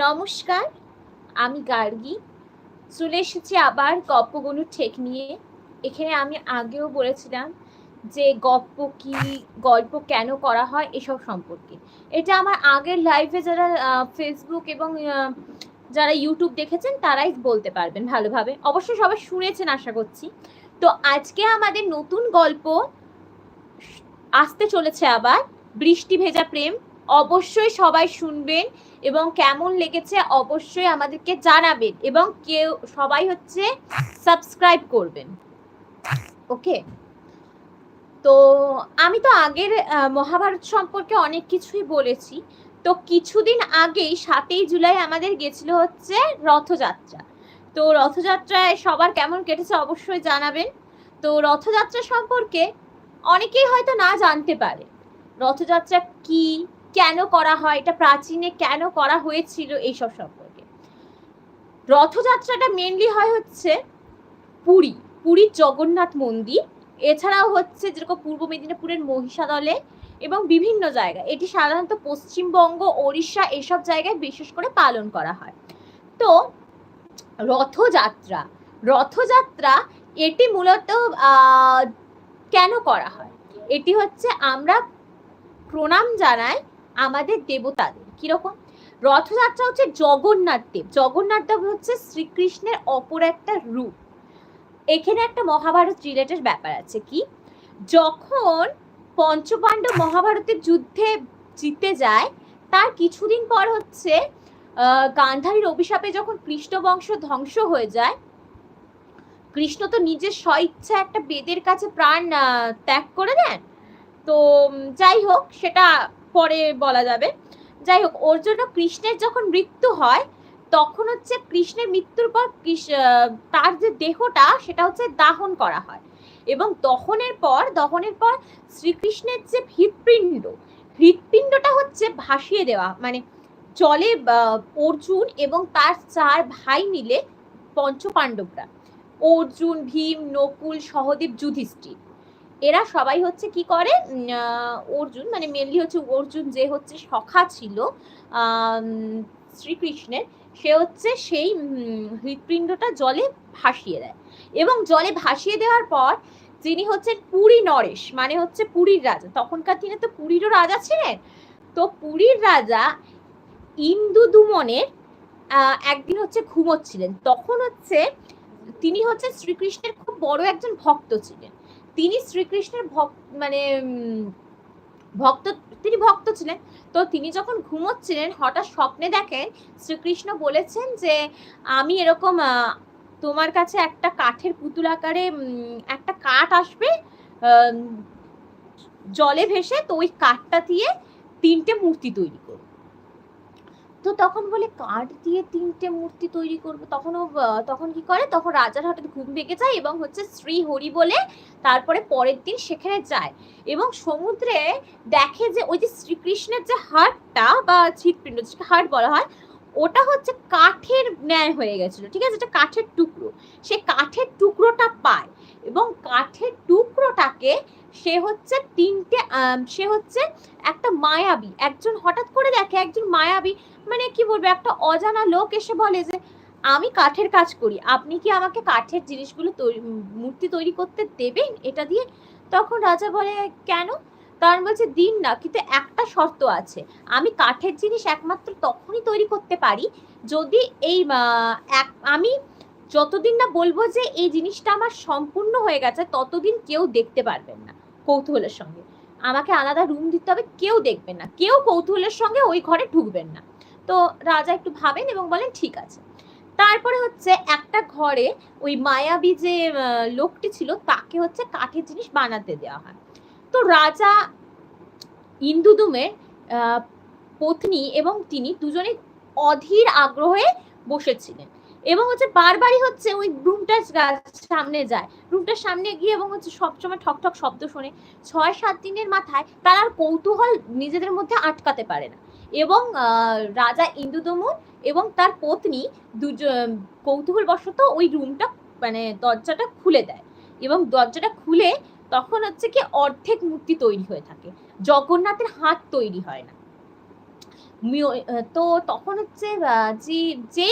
নমস্কার, আমি গার্গী। চলে এসেছি আবার গপ্পগণুর ঠেক নিয়ে। এখানে আমি আগেও বলেছিলাম যে গপ্প কি, গল্প কেন করা হয়, এসব সম্পর্কে। এটা আমার আগের লাইভে যারা ফেসবুক এবং যারা ইউটিউব দেখেছেন, তারাই বলতে পারবেন ভালোভাবে। অবশ্যই সবাই শুনেছেন, আশা করছি। তো আজকে আমাদের নতুন গল্প আসতে চলেছে আবার, বৃষ্টি ভেজা প্রেম। অবশ্যই সবাই শুনবেন এবং কেমন লেগেছে অবশ্যই আমাদেরকে জানাবেন এবং কেউ, সবাই হচ্ছে সাবস্ক্রাইব করবেন। ওকে? তো আমি তো আগের মহাভারত সম্পর্কে অনেক কিছুই বলেছি। তো কিছুদিন আগেই সাতই জুলাই আমাদের গেছিল হচ্ছে রথযাত্রা। তো রথযাত্রায় সবার কেমন কেটেছে অবশ্যই জানাবেন। তো রথযাত্রা সম্পর্কে অনেকেই হয়তো না জানতে পারে। রথযাত্রা কি? কেন করা হয়, এটা প্রাচীনে কেন করা হয়েছিল এইসব সম্পর্কে। রথযাত্রাটা মেনলি হয় হচ্ছে পুরী, পুরীর জগন্নাথ মন্দির, এছাড়াও হচ্ছে যেরকম পূর্ব মেদিনীপুরের মহিষাদলে এবং বিভিন্ন জায়গায়। এটি সাধারণত পশ্চিমবঙ্গ, ওড়িশা এসব জায়গায় বিশেষ করে পালন করা হয়। তো রথযাত্রা রথযাত্রা এটি মূলত কেন করা হয়? এটি হচ্ছে আমরা প্রণাম জানাই আমাদের দেবতাদের। কীরকম? রথযাত্রা হচ্ছে জগন্নাথ দেব। জগন্নাথ দেব হচ্ছে শ্রীকৃষ্ণের অপর একটা রূপ। এখানে একটা মহাভারত রিলেটেড ব্যাপার আছে কি? যখন পঞ্চপাণ্ডব মহাভারতের যুদ্ধে জিতে যায়, তার কিছুদিন পর হচ্ছে গান্ধারীর অভিশাপে যখন কৃষ্ণ বংশ ধ্বংস হয়ে যায়, কৃষ্ণ তো নিজের স্বইচ্ছা একটা বেদের কাছে প্রাণ ত্যাগ করে দেন। তো যাই হোক, সেটা পরে বলা যাবে। যাই হোক ওর জন্য কৃষ্ণের যখন মৃত্যু হয় তখন হচ্ছে কৃষ্ণের মৃত্যুর পর তার যে দেহটা সেটা হচ্ছে দাহন করা হয়। এবং দহনের পর দহনের পর শ্রীকৃষ্ণের যে হৃৎপিণ্ড হৃৎপিণ্ডটা হচ্ছে ভাসিয়ে দেওয়া। মানে আহ, অর্জুন এবং তার চার ভাই মিলে পঞ্চপাণ্ডবরা। অর্জুন ভীম নকুল সহদেব যুধিষ্ঠির। এরা সবাই হচ্ছে কি করে? অর্জুন মানে মেনলি হচ্ছে অর্জুন যে হচ্ছে সখা ছিল শ্রীকৃষ্ণের সে হচ্ছে সেই হৃৎপিণ্ডটা জলে ভাসিয়ে দেয়। এবং জলে ভাসিয়ে দেওয়ার পর যিনি হচ্ছেন পুরী নরেশ মানে হচ্ছে পুরীর রাজা। তখনকার দিনে তো পুরীরও রাজা ছিলেন। তো পুরীর রাজা ইন্দুদুমনের আহ, একদিন হচ্ছে ঘুমোচ্ছিলেন। তখন হচ্ছে তিনি হচ্ছে শ্রীকৃষ্ণের খুব বড় একজন ভক্ত ছিলেন। তিনি শ্রীকৃষ্ণের ভক্ত মানে ভক্ত, তিনি ভক্ত ছিলেন। তো তিনি যখন ঘুমোচ্ছিলেন, হঠাৎ স্বপ্নে দেখেন শ্রীকৃষ্ণ বলেছেন যে, আমি এরকম তোমার কাছে একটা কাঠের পুতুল আকারে একটা কাঠ আসবে জলে ভেসে তো ওই কাঠটা দিয়ে তিনটে মূর্তি তৈরি তো তখন বলে কাঠ দিয়ে তিনটে মূর্তি তৈরি করব। তখন ও তখন কি করে? তখন রাজার হঠাৎ ঘুম ভেঙে যায় এবং হচ্ছে শ্রী হরি বলে তারপরে পরের দিন সেখানে যায় এবং সমুদ্রে দেখে যে ওই যে শ্রীকৃষ্ণের যে হাড়টা বা হৃৎপিণ্ড যেটাকে হাড় বলা হয়, ওটা হচ্ছে কাঠের ন্যায় হয়ে গেছিল, ঠিক আছে? এটা কাঠের টুকরো। সে কাঠের টুকরোটা পায় এবং কাঠের টুকরোটাকে সে হচ্ছে তিনটে সে হচ্ছে একটা মায়াবী, একজন হঠাৎ করে দেখে একজন মায়াবী মানে কি বলব, একটা অজানা লোক এসে বলে যে, আমি কাঠের কাজ করি, আপনি কি আমাকে কাঠের জিনিসগুলো মূর্তি তৈরি করতে দেবেন এটা দিয়ে? তখন রাজা বলে, কেন? কারণ বলছে, দিন না, কিন্তু একটা শর্ত আছে, আমি কাঠের জিনিস একমাত্র তখনই তৈরি করতে পারি যদি এই এক, আমি যতদিন না বলব যে এই জিনিসটা আমার সম্পূর্ণ হয়ে গেছে, ততদিন কেউ দেখতে পারবেন না। কৌতূহলের সঙ্গে। আমাকে আলাদা রুম দিতে হবে, কেউ দেখবেন না। কেউ কৌতূহলের সঙ্গে ওই ঘরে ঢুকবেন না। তো রাজা একটু ভাবেন এবং বলেন, ঠিক আছে। তারপরে হচ্ছে একটা ঘরে ওই মায়াবী যে লোকটি ছিল, তাকে হচ্ছে কাঠের জিনিস বানাতে দেওয়া হয়। তো রাজা ইন্দুদুমের পত্নী এবং তিনি দুজনে অধীর আগ্রহে বসেছিলেন। এবং হচ্ছে বারবারই হচ্ছে ওই রুমটার সামনে যায়। রুমটার সামনে গিয়ে এবং হচ্ছে সবসময় ঠক ঠক শব্দ শোনে। ছয় সাত দিনের মাথায় তার আর কৌতূহল নিজেদের মধ্যে আটকাতে পারে না। এবং রাজা ইন্দুদমন এবং তার পত্নী দুজন কৌতূহলবশত ওই রুমটা মানে দরজাটা খুলে দেয়। এবং দরজাটা খুলে তখন হচ্ছে কি অর্ধেক মূর্তি তৈরি হয়ে থাকে। জগন্নাথের হাত তৈরি হয় না। তো তখন হচ্ছে যে যে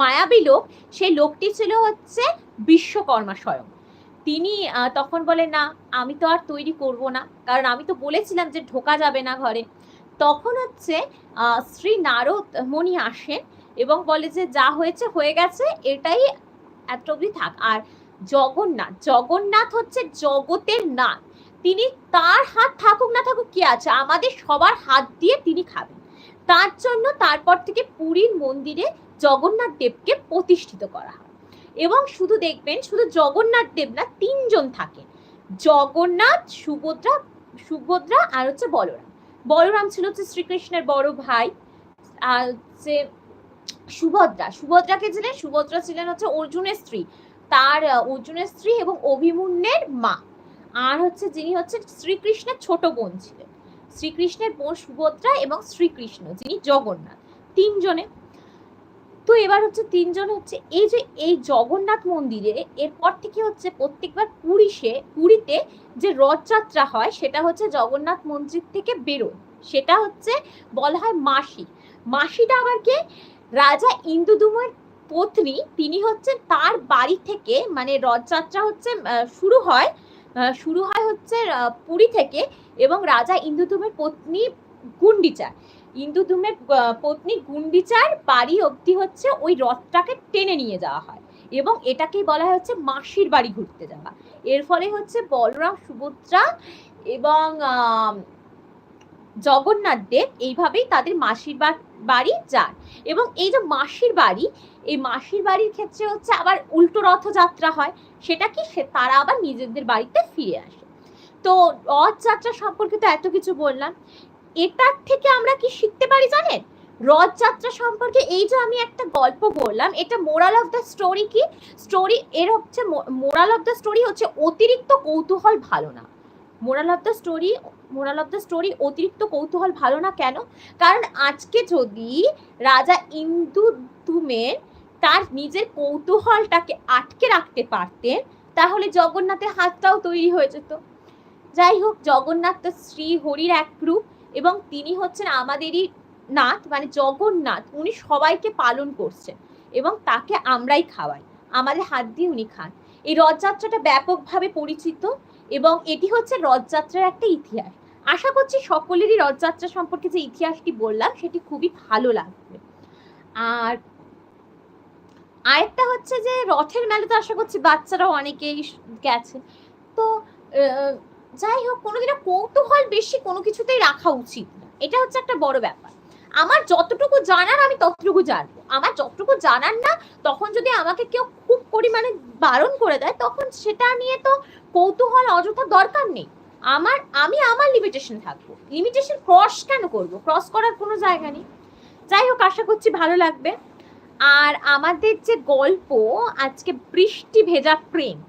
মায়াবী লোক, সেই লোকটি ছিল হচ্ছে বিশ্বকর্মা স্বয়ং। তিনি তখন বলে না, আমি তো আর তৈরি করব না, কারণ আমি তো বলেছিলাম যে ঢোকা যাবে না ঘরে। তখন হচ্ছে শ্রী নারদ মণি আসেন এবং বলে যে, যা হয়েছে, হয়ে গেছে, এটাই এত অবধি থাক। আর জগন্নাথ জগন্নাথ হচ্ছে জগতের নাথ। তিনি তার হাত থাকুক না থাকুক কি আছে, আমাদের সবার হাত দিয়ে তিনি খাবেন। তার জন্য তারপর থেকে পুরীর মন্দিরে জগন্নাথ দেবকে প্রতিষ্ঠিত করা হয়। এবং শুধু দেখবেন, শুধু জগন্নাথ দেব না, তিনজন থাকে। জগন্নাথ, সুভদ্রা সুভদ্রা আর হচ্ছে বলরাম। বলরাম ছিল হচ্ছে শ্রীকৃষ্ণের বড় ভাই, আর হচ্ছে সুভদ্রা। সুভদ্রাকে ছিলেন? সুভদ্রা ছিলেন হচ্ছে অর্জুনের স্ত্রী। তার অর্জুনের স্ত্রী এবং অভিমন্যের মা। আর হচ্ছে যিনি হচ্ছে শ্রীকৃষ্ণের ছোট বোন ছিলেন। শ্রীকৃষ্ণের বোন সুভদ্রা এবং শ্রীকৃষ্ণ, যিনি জগন্নাথ। তিনজনে তো এবার হচ্ছে তিনজন হচ্ছে এই যে এই জগন্নাথ মন্দিরে এরপর থেকে হচ্ছে প্রত্যেকবার পুরীশে পুরীতে যে রথযাত্রা হয় সেটা হচ্ছে জগন্নাথ মন্দির থেকে বেরোয়। সেটা হচ্ছে বলা হয় মাসি। মাসিটা আবার কে? রাজা ইন্দুদুমের পত্নী। তিনি হচ্ছেন তার বাড়ি থেকে মানে রথযাত্রা হচ্ছে শুরু হয় শুরু হয় হচ্ছে পুরী থেকে এবং রাজা ইন্দুদুমের পত্নী গুন্ডিচার ইন্দুদুমের পত্নী গুন্ডিচার বাড়ি অবধি হচ্ছে ওই রথটাকে টেনে নিয়ে যাওয়া হয় এবং এটাকেই বলা হচ্ছে মাসির বাড়ি ঘুরতে যাওয়া। এর ফলে হচ্ছে বলরাম, সুভদ্রা এবং জগন্নাথ দেব এইভাবেই তাদের মাসির বাড়ি যান এবং এই যে মাসির বাড়ি, এই মাসির বাড়ির ক্ষেত্রে হচ্ছে আবার উল্টো রথযাত্রা হয়, সেটা কি সে, তারা আবার নিজেদের বাড়িতে ফিরে আসে। তো রথযাত্রা সম্পর্কে তো এত কিছু বললাম। এটার থেকে আমরা কি শিখতে পারি জানেন? রথযাত্রা সম্পর্কে এই যে আমি একটা গল্প বললাম, এটা মোরাল অফ দ্য স্টোরি কি? স্টোরি, এর হচ্ছে মোরাল অফ দ্য স্টোরি হচ্ছে অতিরিক্ত কৌতূহল ভালো না। Moral of the story, moral of the story অতিরিক্ত কৌতূহল ভালো না কেন? কারণ আজকে যদি রাজা ইন্দুদুমের তার নিজের কৌতূহলটাকে আটকে রাখতে পারতেন, তাহলে জগন্নাথের হাতটাও তৈরি হয়ে যেত। যাই হোক, জগন্নাথ তো শ্রী হরির এক রূপ। এবং তিনি হচ্ছেন আমাদেরই নাথ মানে জগন্নাথ। উনি সবাইকে পালন করছেন এবং তাকে আমরাই খাওয়াই। আমাদের হাত দিয়ে উনি খান। এই রথযাত্রাটা ব্যাপকভাবে পরিচিত এবং এটি হচ্ছে রথযাত্রার একটা ইতিহাস। আশা করছি সকলেরই রথযাত্রা সম্পর্কে যে ইতিহাসটি বললাম, সেটি খুবই ভালো লাগবে। আর আরেকটা হচ্ছে যে রথের মেলাতে আশা করছি বাচ্চারাও অনেকেই গেছে। তো যাই হোক কোনোদিনও কৌতূহল বেশি কোনো কিছুতেই রাখা উচিত না। এটা হচ্ছে একটা বড় ব্যাপার। আমার যতটুকু জানার আমি ততটুকু জানব। আমার যতটুকু জানার না, তখন যদি আমাকে কেউ খুব পরিমাণে বারণ করে দেয়, তখন সেটা নিয়ে তো কৌতূহল, অযথা দরকার নেই। আমার, আমি আমার লিমিটেশন থাকব। লিমিটেশন ক্রস কেন করব? ক্রস করার কোনো জায়গা নেই। যাই হোক আশা করছি ভালো লাগবে। আর আমাদের যে গল্প, আজকে বৃষ্টি ভেজা প্রেম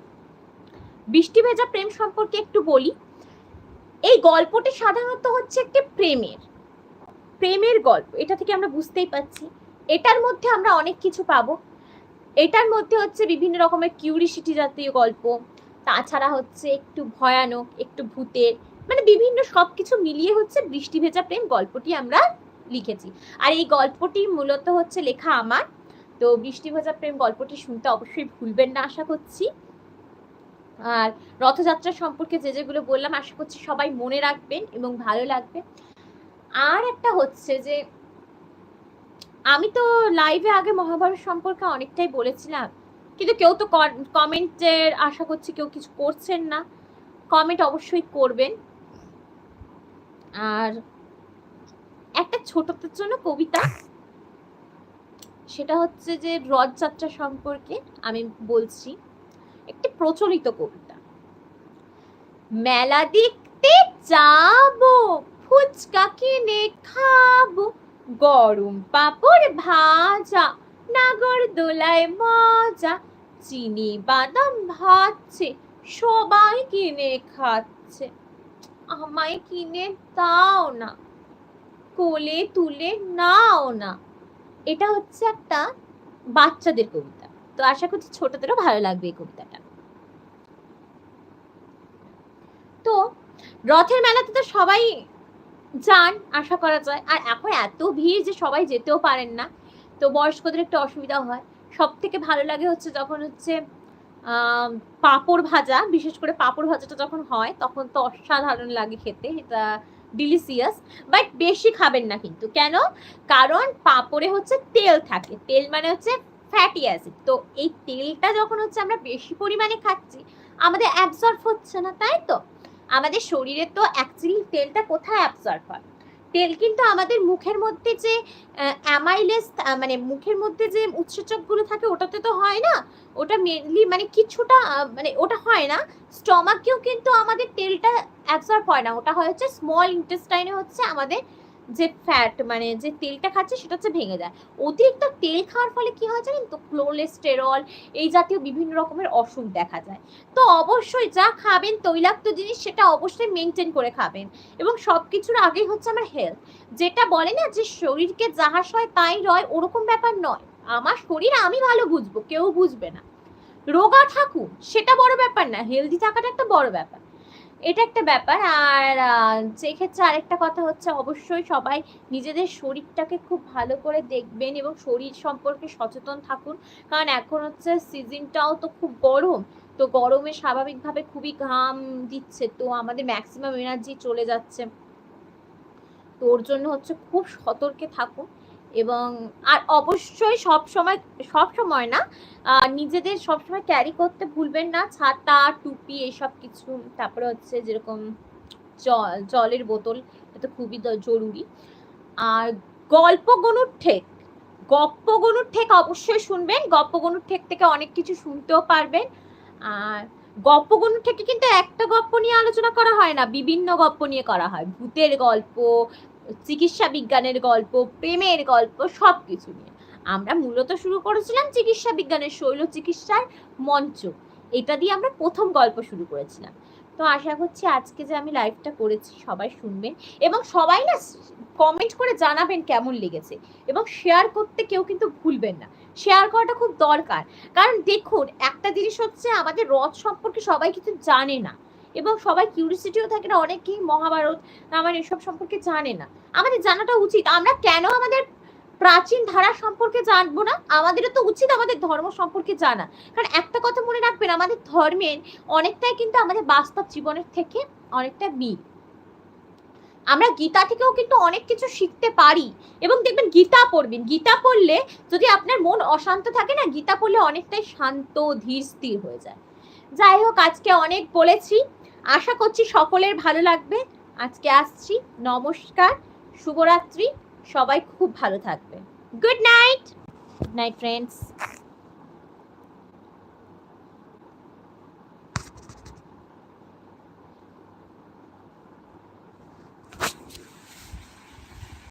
বৃষ্টি ভেজা প্রেম সম্পর্কে একটু বলি। এই গল্পটি সাধারণত হচ্ছে একটি প্রেমের প্রেমের গল্প। এটা থেকে আমরা বুঝতেই পাচ্ছি এটার মধ্যে আমরা অনেক কিছু পাবো। এটার মধ্যে হচ্ছে বিভিন্ন রকমের কিউরিসিটি জাতীয় গল্প, তাছাড়া হচ্ছে একটু ভয়ানক, একটু ভূতের মানে বিভিন্ন সব কিছু মিলিয়ে হচ্ছে বৃষ্টি ভেজা প্রেম গল্পটি আমরা লিখেছি। আর এই গল্পটি মূলত হচ্ছে লেখা আমার। তো বৃষ্টি ভেজা প্রেম গল্পটি শুনতে অবশ্যই ভুলবেন না, আশা করছি। আর রথযাত্রা সম্পর্কে যে যেগুলো বললাম, আশা করছি সবাই মনে রাখবেন এবং ভালো লাগবে। আর একটা হচ্ছে যে, আমি তো লাইভে আগে মহাভারত সম্পর্কে অনেকটাই বলেছিলাম, কিন্তু কেউ তো কমেন্টের আশা করছি কেউ কিছু করছেন না। কমেন্ট অবশ্যই করবেন। আর একটা ছোটদের জন্য কবিতা, সেটা হচ্ছে যে রথযাত্রা সম্পর্কে আমি বলছি। একটি প্রচলিত কবিতা। মেলা দেখতে যাব, ফুচকা কিনে খাব, গরম পাপড় ভাজা, নাগর দোলায় মজা, চিনি বাদাম ভাজছে, সবাই কিনে খাচ্ছে। আমায় কিনে দাও না, কোলে তুলে নাও না। এটা হচ্ছে একটা বাচ্চাদের কবিতা। তো আশা করছি ছোটদেরও ভালো লাগবে এই কবিতাটা। তো রথের মেলাতে তো সবাই যান, আশা করা যায়। আর এখন এত ভিড় যে সবাই যেতেও পারেন না। তো বয়স্কদের একটু অসুবিধা হয়। সব থেকে ভালো লাগে হচ্ছে যখন হচ্ছে পাঁপড় ভাজা, বিশেষ করে পাঁপড় ভাজাটা যখন হয়, তখন তো অসাধারণ লাগে খেতে, এটা ডিলিসিয়াস বাট বেশি খাবেন না কিন্তু। কেন? কারণ পাঁপড়ে হচ্ছে তেল থাকে। তেল মানে হচ্ছে ফ্যাটি অ্যাসিড তো এই তেলটা যখন হচ্ছে আমরা বেশি পরিমাণে খাচ্ছি, আমাদের অ্যাবজর্ব হচ্ছে না, তাই তো? আমাদের শরীরে তো অ্যাকচুয়ালি তেলটা কোথায় অ্যাবজর্ব হয়? তেল কিন্তু আমাদের মুখের মধ্যে যে অ্যামাইলেস মানে মুখের মধ্যে যে উৎসেচকগুলো থাকে, ওটাতে তো হয় না? ওটা মেনলি মানে কিছুটা মানে ওটা হয় না। স্টমাকেও কিন্তু আমাদের তেলটা অ্যাবজর্ব হয় না। ওটা হয় হচ্ছে স্মল ইন্টেস্টাইনে হচ্ছে আমাদের যে ফ্যাট মানে যে তেলটা খাচ্ছে সেটা হচ্ছে ভেঙে যায়। অতিরিক্ত তেল খাওয়ার ফলে কি হয় জানেন তো? কোলেস্টেরল এই জাতীয় বিভিন্ন রকমের অসুখ দেখা যায়। তো অবশ্যই যা খাবেন, তৈলাক্ত জিনিস সেটা অবশ্যই মেনটেন করে খাবেন। এবং সব কিছুর আগেই হচ্ছে আমার হেলথ যেটা বলে না যে শরীরকে যাহা হয় তাই রয়, ওরকম ব্যাপার নয়। আমার শরীর আমি ভালো বুঝব, কেউ বুঝবে না। রোগা থাকুন সেটা বড় ব্যাপার না। হেলদি থাকাটা একটা বড় ব্যাপার। এটা একটা ব্যাপার। আর আহ, যে ক্ষেত্রে আরেকটা কথা হচ্ছে অবশ্যই সবাই নিজেদের শরীরটাকে খুব ভালো করে দেখবেন এবং শরীর সম্পর্কে সচেতন থাকুন। কারণ এখন হচ্ছে সিজনটাও তো খুব গরম। তো গরমে স্বাভাবিকভাবে খুবই ঘাম দিচ্ছে। তো আমাদের ম্যাক্সিমাম এনার্জি চলে যাচ্ছে। তো ওর জন্য হচ্ছে খুব সতর্কে থাকুন। এবং আর অবশ্যই সব সময় সব সময় না নিজেদের সবসময় ক্যারি করতে ভুলবেন না। ছাতা, টুপি এসব কিছু, তারপরে হচ্ছে যেরকম জল, জলের বোতল, এটা খুবই জরুরি। আর গল্প গনুর ঠেক গপ্প গনুর ঠেক অবশ্যই শুনবেন। গপ্প গনুর ঠেক থেকে অনেক কিছু শুনতেও পারবেন। আর গপ্প গনুর থেকে কিন্তু একটা গল্প নিয়ে আলোচনা করা হয় না, বিভিন্ন গল্প নিয়ে করা হয়। ভূতের গল্প চিকিৎসা বিজ্ঞানের গল্প, প্রেমের গল্প সব কিছু নিয়ে। আমরা মূলত শুরু করেছিলাম চিকিৎসা বিজ্ঞানের শৈল চিকিৎসার মঞ্চ। এটা দিয়ে আমরা প্রথম গল্প শুরু করেছিলাম। তো আশা করছি আজকে যে আমি লাইভটা করেছি, সবাই শুনবেন এবং সবাই না কমেন্ট করে জানাবেন কেমন লেগেছে এবং শেয়ার করতে কেউ কিন্তু ভুলবেন না। শেয়ার করাটা খুব দরকার। কারণ দেখুন, একটা জিনিস হচ্ছে আমাদের রথ সম্পর্কে সবাই কিন্তু জানে না। এবং সবাই কিউরিসিটিও থাকে না, অনেকেই মহাভারত রামায়ণ এসব সম্পর্কে জানে না। আমাদের জানাটা উচিত। আমরা কেন আমাদের প্রাচীন ধারা সম্পর্কে জানব না? আমাদেরও তো উচিত আমাদের ধর্ম সম্পর্কে জানা। কারণ একটা কথা মনে রাখবেন, আমাদের ধর্মের অনেকটাই কিন্তু আমাদের বাস্তব জীবনের থেকে অনেকটা মিল আমরা গীতা থেকেও কিন্তু অনেক কিছু শিখতে পারি। এবং দেখবেন গীতা পড়বেন। গীতা পড়লে যদি আপনার মন অশান্ত থাকে না, গীতা পড়লে অনেকটাই শান্ত, ধীর, স্থির হয়ে যায়। যাই হোক, আজকে অনেক বলেছি। আশা করছি সকলের ভালো লাগবে। আজকে আসছি। নমস্কার। শুভরাত্রি। সবাই খুব ভালো থাকবে। Good night good night friends